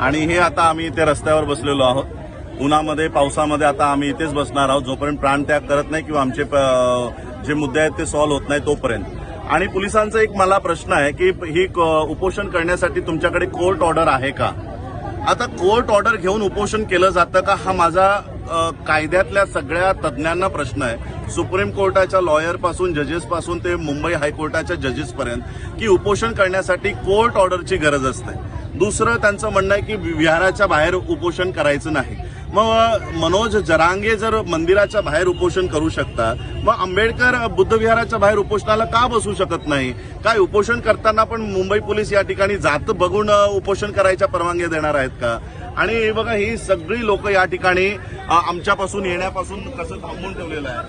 आणि हे आता आम्ही इथे रस्त्यावर बसलेलो आहोत. उन्हामध्ये पावसामध्ये आता आम्ही इथेच बसणार आहोत. जोपर्यंत प्राणत्याग करत नाही किंवा आमचे प- जे मुद्दे आहेत ते सॉल्व्ह होत नाही तोपर्यंत. आणि पोलिसांचा एक मला प्रश्न आहे की ही क- उपोषण करण्यासाठी तुमच्याकडे कोर्ट ऑर्डर आहे का? आता कोर्ट ऑर्डर घेऊन उपोषण केलं जातं का? हा माझा कायद्यातल्या सगळ्या तज्ज्ञांना प्रश्न आहे. सुप्रीम कोर्टाच्या लॉयरपासून जजेसपासून ते मुंबई हायकोर्टाच्या जजेसपर्यंत की उपोषण करण्यासाठी कोर्ट ऑर्डरची गरज असते. दुसरं त्यांचं म्हणणं आहे की विहाराच्या बाहेर उपोषण करायचं नाही. मग मनोज जरांगे जर मंदिराच्या बाहेर उपोषण करू शकता मग आंबेडकर बुद्ध विहाराच्या बाहेर उपोषणाला का बसू शकत नाही? काय उपोषण करताना पण मुंबई पोलीस या ठिकाणी जात बघून उपोषण करायच्या परवानग्या देणार आहेत का? आणि बघा ही सगळी लोक या ठिकाणी आमच्यापासून येण्यापासून कसं थांबून ठेवलेलं आहे.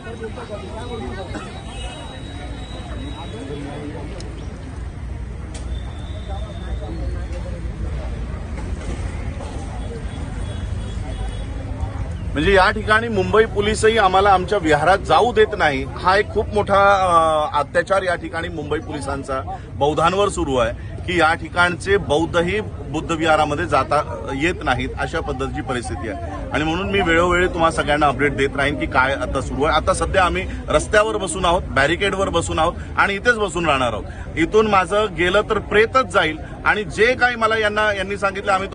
म्हणजे या ठिकाणी मुंबई पोलीसही आम्हाला आमच्या विहारात जाऊ देत नाही. हा एक खूप मोठा अत्याचार या ठिकाणी मुंबई पोलिसांचा बौद्धांवर सुरू आहे की या ठिकाणचे बौद्धही बुद्ध विहारामध्ये जाता येत नाहीत अशा पद्धतीची परिस्थिती आहे. आणि म्हणून मी वेळोवेळी तुम्हाला सगळ्यांना अपडेट देत राहीन की काय आता सुरू आहे. आता सध्या आम्ही रस्त्यावर बसून आहोत बॅरिकेडवर बसून आहोत आणि इथेच बसून राहणार आहोत. इथून माझं गेलं तर प्रेतच जाईल आणि जे काही मला यांना यांनी सांगितलं आम्ही